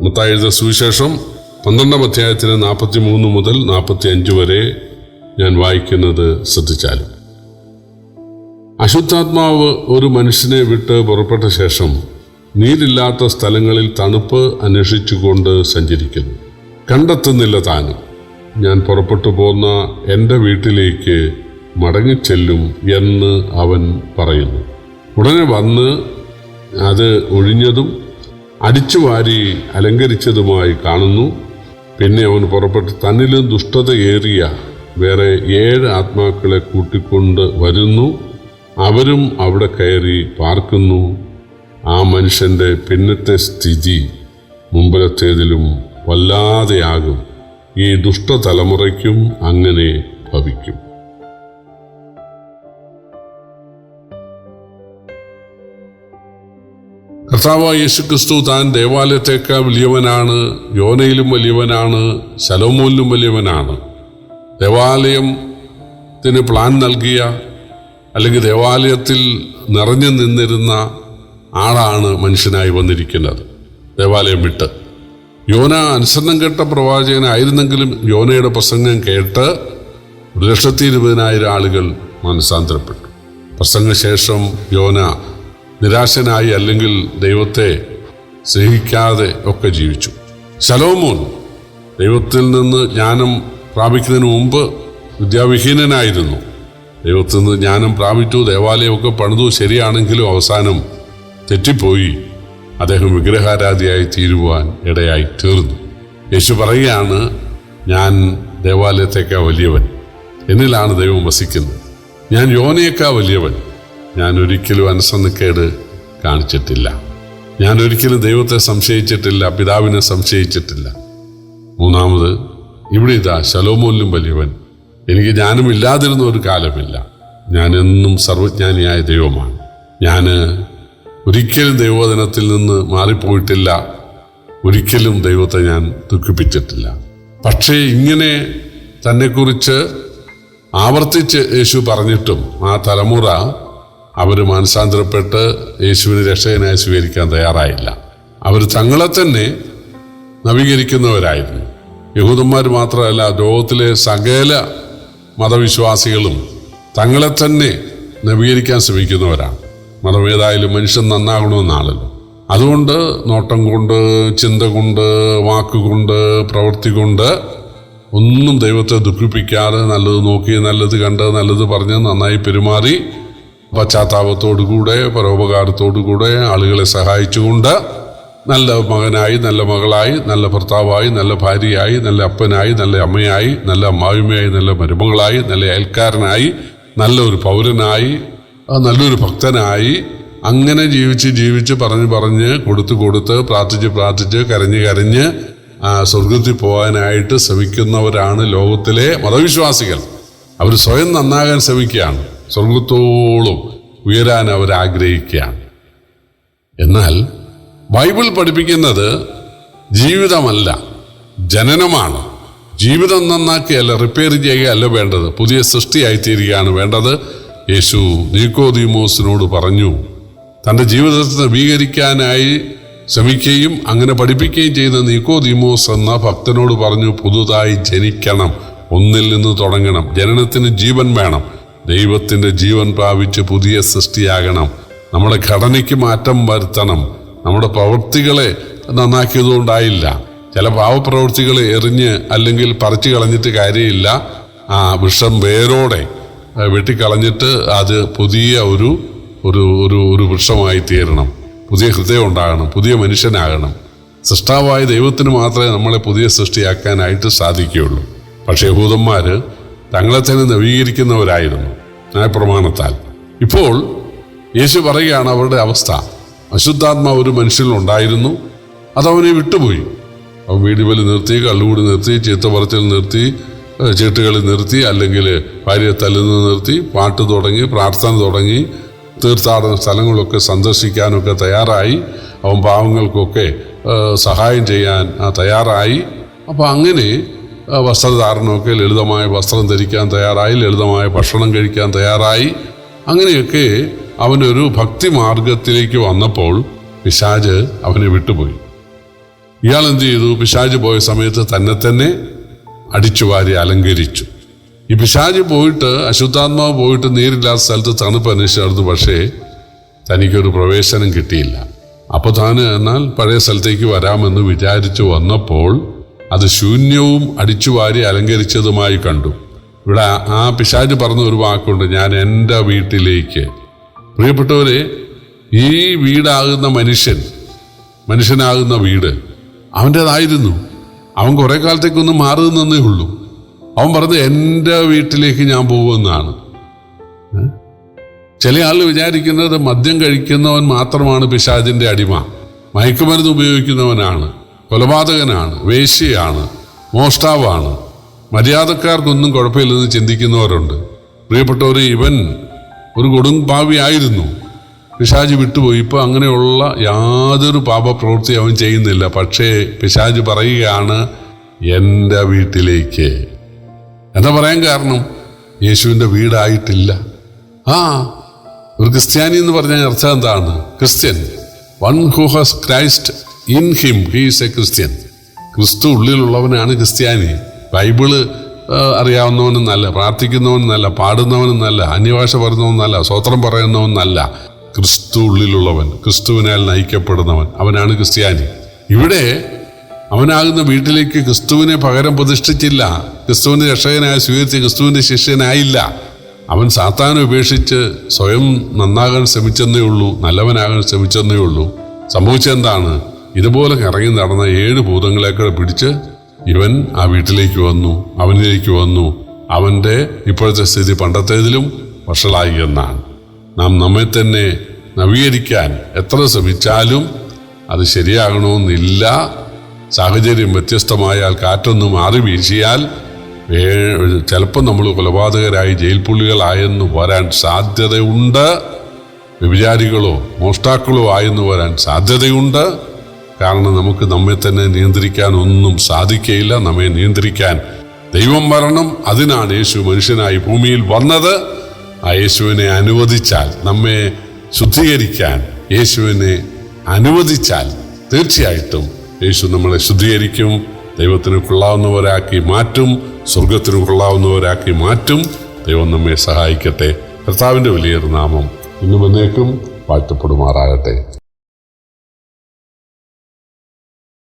മത്തായെഴുത സുവിശേഷം പന്ത്രണ്ടാം അധ്യായത്തിന് നാൽപ്പത്തി മൂന്ന് മുതൽ നാൽപ്പത്തി അഞ്ച് വരെ ഞാൻ വായിക്കുന്നത് ശ്രദ്ധിച്ചാലും. അശുദ്ധാത്മാവ് ഒരു മനുഷ്യനെ വിട്ട് പുറപ്പെട്ട ശേഷം നീരില്ലാത്ത സ്ഥലങ്ങളിൽ തണുപ്പ് അന്വേഷിച്ചുകൊണ്ട് സഞ്ചരിക്കുന്നു. കണ്ടെത്തുന്നില്ല താനും. ഞാൻ പുറപ്പെട്ടു പോന്ന എന്റെ വീട്ടിലേക്ക് മടങ്ങിച്ചെല്ലും എന്ന് അവൻ പറയുന്നു. ഉടനെ വന്ന് അത് ഒഴിഞ്ഞതും അടിച്ചു വാരി അലങ്കരിച്ചതുമായി കാണുന്നു. പിന്നെ അവൻ പുറപ്പെട്ട് തന്നിലും ദുഷ്ടതയേറിയ വേറെ ഏഴ് ആത്മാക്കളെ കൂട്ടിക്കൊണ്ട് വരുന്നു. അവരും അവിടെ കയറി പാർക്കുന്നു. ആ മനുഷ്യന്റെ പിന്നത്തെ സ്ഥിതി മുമ്പിലത്തേതിലും വല്ലാതെയാകും. ഈ ദുഷ്ടതലമുറയ്ക്കും അങ്ങനെ ഭവിക്കും. കർത്താവായ യേശു ക്രിസ്തു താൻ ദേവാലയത്തേക്കാൾ വലിയവനാണ് യോനയിലും വലിയവനാണ് ശലോമോനിലും വലിയവനാണ്. ദേവാലയത്തിന് പ്ലാൻ നൽകിയ അല്ലെങ്കിൽ ദേവാലയത്തിൽ നിറഞ്ഞു നിന്നിരുന്ന ആളാണ് മനുഷ്യനായി വന്നിരിക്കുന്നത്. ദേവാലയം വിട്ട്. യോന അനുസരണം കേട്ട പ്രവാചകനായിരുന്നെങ്കിലും യോനയുടെ പ്രസംഗം കേട്ട് ഒരു ലക്ഷത്തി ഇരുപതിനായിരം ആളുകൾ മനസാന്തരപ്പെട്ടു. പ്രസംഗശേഷം യോന നിരാശനായി അല്ലെങ്കിൽ ദൈവത്തെ സ്നേഹിക്കാതെ ഒക്കെ ജീവിച്ചു. ശലോമോൻ ദൈവത്തിൽ നിന്ന് ജ്ഞാനം പ്രാപിക്കുന്നതിന് മുമ്പ് വിദ്യാവിഹീനനായിരുന്നു. ദൈവത്തിൽ നിന്ന് ജ്ഞാനം പ്രാപിച്ചു ദേവാലയമൊക്കെ പണിതു ശരിയാണെങ്കിലും അവസാനം തെറ്റിപ്പോയി. അദ്ദേഹം വിഗ്രഹാരാധിയായി തീരുവാൻ ഇടയായി തീർന്നു. യേശു പറയുകയാണ് ഞാൻ ദേവാലയത്തേക്കാ വലിയവൻ. എന്നിലാണ് ദൈവം വസിക്കുന്നത്. ഞാൻ യോനയേക്കാ വലിയവൻ. ഞാൻ ഒരിക്കലും അനുസരണക്കേട് കാണിച്ചിട്ടില്ല. ഞാൻ ഒരിക്കലും ദൈവത്തെ സംശയിച്ചിട്ടില്ല പിതാവിനെ സംശയിച്ചിട്ടില്ല. മൂന്നാമത് ഇവിടെ ഇതാ ശലോമോലും വലിയവൻ. എനിക്ക് ജ്ഞാനം ഇല്ലാതിരുന്ന ഒരു കാലമില്ല. ഞാൻ എന്നും സർവജ്ഞാനിയായ ദൈവമാണ്. ഞാൻ ഒരിക്കലും ദൈവോധനത്തിൽ നിന്ന് മാറിപ്പോയിട്ടില്ല. ഒരിക്കലും ദൈവത്തെ ഞാൻ ദുഃഖിപ്പിച്ചിട്ടില്ല. പക്ഷേ ഇങ്ങനെ തന്നെക്കുറിച്ച് ആവർത്തിച്ച് യേശു പറഞ്ഞിട്ടും ആ തലമുറ അവർ മാനസാന്തരപ്പെട്ട് യേശുവിനെ രക്ഷകനായി സ്വീകരിക്കാൻ തയ്യാറായില്ല. അവർ തങ്ങളെ തന്നെ നവീകരിക്കുന്നവരായിരുന്നു. യഹൂദന്മാർ മാത്രമല്ല ലോകത്തിലെ സകല മതവിശ്വാസികളും തങ്ങളെ തന്നെ നവീകരിക്കാൻ ശ്രമിക്കുന്നവരാണ്. മതം ഏതായാലും മനുഷ്യൻ നന്നാകണമെന്നാണല്ലോ. അതുകൊണ്ട് നോട്ടം കൊണ്ട് ചിന്ത കൊണ്ട് വാക്കുകൊണ്ട് പ്രവൃത്തി കൊണ്ട് ഒന്നും ദൈവത്തെ ദുഃഖിപ്പിക്കാതെ നല്ലത് നോക്കി നല്ലത് കണ്ട് നല്ലത് പറഞ്ഞ് നന്നായി പെരുമാറി പശ്ചാത്താപത്തോടുകൂടെ പരോപകാരത്തോടുകൂടെ ആളുകളെ സഹായിച്ചുകൊണ്ട് നല്ല മകനായി നല്ല മകളായി നല്ല ഭർത്താവായി നല്ല ഭാര്യയായി നല്ല അപ്പനായി നല്ല അമ്മയായി നല്ല അമ്മാവിമയായി നല്ല മരുമകളായി നല്ല അയൽക്കാരനായി നല്ലൊരു പൗരനായി നല്ലൊരു ഭക്തനായി അങ്ങനെ ജീവിച്ച് ജീവിച്ച് പറഞ്ഞ് പറഞ്ഞ് കൊടുത്ത് കൊടുത്ത് പ്രാർത്ഥിച്ച് പ്രാർത്ഥിച്ച് കരഞ്ഞ് കരഞ്ഞ് സ്വർഗത്തിൽ പോകാനായിട്ട് ശ്രമിക്കുന്നവരാണ് ലോകത്തിലെ മതവിശ്വാസികൾ. അവർ സ്വയം നന്നാകാൻ ശ്രമിക്കുകയാണ്. സ്വർഗത്തോളം ഉയരാൻ അവർ ആഗ്രഹിക്കുകയാണ്. എന്നാൽ ബൈബിൾ പഠിപ്പിക്കുന്നത് ജീവിതമല്ല ജനനമാണ്. ജീവിതം നന്നാക്കിയല്ല റിപ്പയർ ചെയ്യുകയല്ല വേണ്ടത്. പുതിയ സൃഷ്ടിയായി തീരുകയാണ് വേണ്ടത്. യേശു നീക്കോദിമോസിനോട് പറഞ്ഞു തന്റെ ജീവിതത്തെ നവീകരിക്കാനായി ശ്രമിക്കുകയും അങ്ങനെ പഠിപ്പിക്കുകയും ചെയ്ത നീക്കോദിമോസ് എന്ന ഭക്തനോട് പറഞ്ഞു പുതുതായി ജനിക്കണം ഒന്നിൽ നിന്ന് തുടങ്ങണം ജനനത്തിന് ജീവൻ വേണം ദൈവത്തിന്റെ ജീവൻ പ്രാപിച്ച് പുതിയ സൃഷ്ടിയാകണം. നമ്മുടെ ഘടനയ്ക്ക് മാറ്റം വരുത്തണം. നമ്മുടെ പ്രവൃത്തികളെ നന്നാക്കിയതുകൊണ്ടായില്ല. ചില പാവപ്രവൃത്തികൾ എറിഞ്ഞ് അല്ലെങ്കിൽ പറിച്ചു കളഞ്ഞിട്ട് കാര്യമില്ല. ആ വിഷം വേരോടെ വെട്ടിക്കളഞ്ഞിട്ട് അത് പുതിയ ഒരു ഒരു ഒരു ഒരു വൃക്ഷമായി തീരണം. പുതിയ ഹൃദയം ഉണ്ടാകണം പുതിയ മനുഷ്യനാകണം. സൃഷ്ടാവായ ദൈവത്തിന് മാത്രമേ നമ്മളെ പുതിയ സൃഷ്ടിയാക്കാനായിട്ട് സാധിക്കുകയുള്ളൂ. പക്ഷേ യഹൂദന്മാർ തങ്ങളെ തന്നെ നവീകരിക്കുന്നവരായിരുന്നു ന്യായപ്രമാണത്താൽ ഇപ്പോൾ യേശു പറയുകയാണ് അവരുടെ അവസ്ഥ. അശുദ്ധാത്മാവ് ഒരു മനുഷ്യനിലുണ്ടായിരുന്നു അതവനെ വിട്ടുപോയി. അവൻ വീടിവലി നിർത്തി കള്ളുകൂടി നിർത്തി ചീത്ത പറച്ചിൽ നിർത്തി ചീട്ടുകളിൽ ചീട്ടുകളി നിർത്തി അല്ലെങ്കിൽ ഭാര്യയെ തല്ലുന്ന നിർത്തി പാട്ട് തുടങ്ങി പ്രാർത്ഥന തുടങ്ങി തീർത്ഥാടന സ്ഥലങ്ങളൊക്കെ സന്ദർശിക്കാനൊക്കെ തയ്യാറായി. അവൻ പാവങ്ങൾക്കൊക്കെ സഹായം ചെയ്യാൻ തയ്യാറായി. അപ്പോൾ അങ്ങനെ വസ്ത്രധാരണമൊക്കെ ലളിതമായ വസ്ത്രം ധരിക്കാൻ തയ്യാറായി ലളിതമായ ഭക്ഷണം കഴിക്കാൻ തയ്യാറായി. അങ്ങനെയൊക്കെ അവനൊരു ഭക്തി മാർഗത്തിലേക്ക് വന്നപ്പോൾ പിശാജ് അവനെ വിട്ടുപോയി. ഇയാൾ എന്ത് ചെയ്തു? പിശാജ് പോയ സമയത്ത് തന്നെ തന്നെ അടിച്ചു വാരി അലങ്കരിച്ചു. ഈ പിശാജ് പോയിട്ട് അശുദ്ധാത്മാവ് പോയിട്ട് നീരില്ലാത്ത സ്ഥലത്ത് തണുപ്പ് അന്വേഷിച്ചായിരുന്നു പക്ഷേ തനിക്കൊരു പ്രവേശനം കിട്ടിയില്ല. അപ്പോൾ താൻ എന്നാൽ പഴയ സ്ഥലത്തേക്ക് വരാമെന്ന് വിചാരിച്ചു വന്നപ്പോൾ അത് ശൂന്യവും അടിച്ചുവാരി അലങ്കരിച്ചതുമായി കണ്ടു. ഇവിടെ ആ- പിശാജ് പറഞ്ഞ ഒരു വാക്കുണ്ട് ഞാൻ എന്റെ വീട്ടിലേക്ക്. പ്രിയപ്പെട്ടവരെ ഈ വീടാകുന്ന മനുഷ്യൻ മനുഷ്യനാകുന്ന വീട് അവന്റേതായിരുന്നു. അവൻ കുറേ കാലത്തേക്കൊന്നും മാറി നിന്നേ ഉള്ളൂ. അവൻ പറഞ്ഞത് എന്റെ വീട്ടിലേക്ക് ഞാൻ പോകുമെന്നാണ്? ചില ആൾ വിചാരിക്കുന്നത് മദ്യം കഴിക്കുന്നവൻ മാത്രമാണ് പിശാചിന്റെ അടിമ മയക്കുമരുന്ന് ഉപയോഗിക്കുന്നവനാണ്. കൊലപാതകനാണ് വേശ്യയാണ് മോഷ്ടാവാണ്. മര്യാദക്കാർക്കൊന്നും കുഴപ്പമില്ലെന്ന് ചിന്തിക്കുന്നവരുണ്ട്. പ്രിയപ്പെട്ടവർ ഇവൻ ഒരു കൊടും ആയിരുന്നു. പിശാജ് വിട്ടുപോയി. ഇപ്പോൾ അങ്ങനെയുള്ള യാതൊരു പാപപ്രവൃത്തി അവൻ ചെയ്യുന്നില്ല. പക്ഷേ പിശാജ് പറയുകയാണ് എന്റെ വീട്ടിലേക്ക്. എന്താ പറയാൻ കാരണം? യേശുവിന്റെ വീടായിട്ടില്ല. ആ ഒരു ക്രിസ്ത്യാനി എന്ന് പറഞ്ഞ അർത്ഥം എന്താണ്? Christian. One who has Christ in him he's a Christian. ക്രിസ്തു ഉള്ളിലുള്ളവനാണ് ക്രിസ്ത്യാനി. ബൈബിൾ അറിയാവുന്നവനെന്നല്ല പ്രാർത്ഥിക്കുന്നവനെന്നല്ല പാടുന്നവനെന്നല്ല അന്യഭാഷ പറയുന്നവനെന്നല്ല സ്വത്രം പറയുന്നവനെന്നല്ല ക്രിസ്തു ഉള്ളിലുള്ളവൻ ക്രിസ്തുവിനാൽ നയിക്കപ്പെടുന്നവൻ അവനാണ് ക്രിസ്ത്യാനി. ഇവിടെ അവനാകുന്ന വീട്ടിലേക്ക് ക്രിസ്തുവിനെ പകരം പ്രതിഷ്ഠിച്ചില്ല. ക്രിസ്തുവിന്റെ രക്ഷകനായി സ്വീകരിച്ച് ക്രിസ്തുവിന്റെ ശിഷ്യനായില്ല. അവൻ സാത്താനെ ഉപേക്ഷിച്ച് സ്വയം നന്നാകാൻ ശ്രമിച്ചെന്നേ ഉള്ളൂ നല്ലവനാകാൻ ശ്രമിച്ചെന്നേ ഉള്ളൂ. സംഭവിച്ചെന്താണ് ഇതുപോലെ കറങ്ങി നടന്ന ഏഴ് ഭൂതങ്ങളെക്കൂടെ പിടിച്ച് ഇവൻ ആ വീട്ടിലേക്ക് വന്നു അവനിലേക്ക് വന്നു. അവന്റെ ഇപ്പോഴത്തെ സ്ഥിതി പണ്ടത്തേതിലും വഷളായി എന്നാണ്. നാം നമ്മെ തന്നെ നവീകരിക്കാൻ എത്ര ശ്രമിച്ചാലും അത് ശരിയാകണമെന്നില്ല. സാഹചര്യം വ്യത്യസ്തമായാൽ കാറ്റൊന്ന് മാറി വീശിയാൽ ചിലപ്പോൾ നമ്മൾ കൊലപാതകരായി ജയിൽ പുള്ളികളായെന്ന് വരാൻ സാധ്യതയുണ്ട്. വ്യഭിചാരികളോ മോഷ്ടാക്കളോ ആയെന്ന് വരാൻ സാധ്യതയുണ്ട്. കാരണം നമുക്ക് നമ്മെ തന്നെ നിയന്ത്രിക്കാൻ ഒന്നും സാധിക്കയില്ല. നമ്മെ നിയന്ത്രിക്കാൻ ദൈവം വരണം അതിനാണ് യേശു മനുഷ്യനായി ഭൂമിയിൽ വന്നത്. ആ യേശുവിനെ അനുവദിച്ചാൽ നമ്മെ ശുദ്ധീകരിക്കാൻ യേശുവിനെ അനുവദിച്ചാൽ തീർച്ചയായിട്ടും യേശു നമ്മളെ ശുദ്ധീകരിക്കും. ദൈവത്തിന് കൊള്ളാവുന്നവരാക്കി മാറ്റും. സ്വർഗത്തിന് കൊള്ളാവുന്നവരാക്കി മാറ്റും. ദൈവം നമ്മെ സഹായിക്കട്ടെ. കർത്താവിന്റെ വലിയൊരു നാമം ഇന്നും എന്നേക്കും വാഴ്ത്തപ്പെടുമാറാകട്ടെ.